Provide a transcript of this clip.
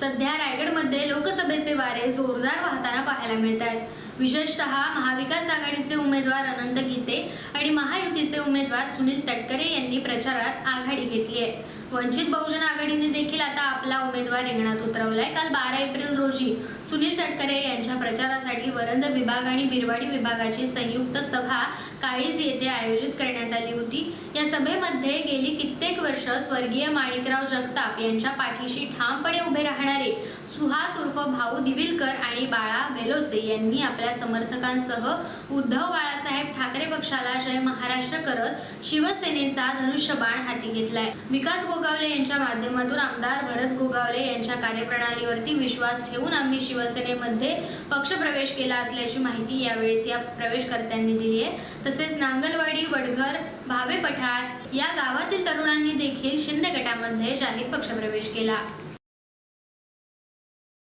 सध्या रायगडमध्ये लोकसभेचे वारे जोरदार वाहताना पाहायला मिळत आहेत विशेषतः महाविकास आघाडीचे उमेदवार अनंत गीते उमेदवार सुनील तटकरे यांनी प्रचारात आघाडी घेतली आहे. वंचित बहुजन आघाडीने देखील आता आपला उमेदवार रिंगणात उतरवलाय. काल बारा एप्रिल रोजी सुनील तटकरे यांच्या प्रचारासाठी वरंद विभाग आणि बिरवाडी विभागाची संयुक्त सभा काळीज येथे आयोजित करण्यात आली होती. या सभेमध्ये गेली कित्येक वर्ष स्वर्गीय माणिकराव जगताप यांच्या पाठीशी ठामपणे उभे राहणारे सुहास उर्फ भाऊ दिविलकर आणि बाळा भेलोसे यांनी आपल्या समर्थकांसह उद्धव बाळासाहेब ठाकरे पक्षाला जय महाराष्ट्र करत शिवसेनेचा धनुष्यबाण हाती घेतलाय. विकास गोगावले यांच्या माध्यमातून आमदार भरत गोगावले यांच्या कार्यप्रणालीवरती विश्वास ठेवून आम्ही शिवसेनेमध्ये पक्षप्रवेश केला असल्याची माहिती यावेळेस या प्रवेशकर्त्यांनी दिली आहे. तसेच नांगलवाडी वडघर भावे पठार या गावातील तरुणांनी देखील शिंदे गटामध्ये जाहीर पक्षप्रवेश केला.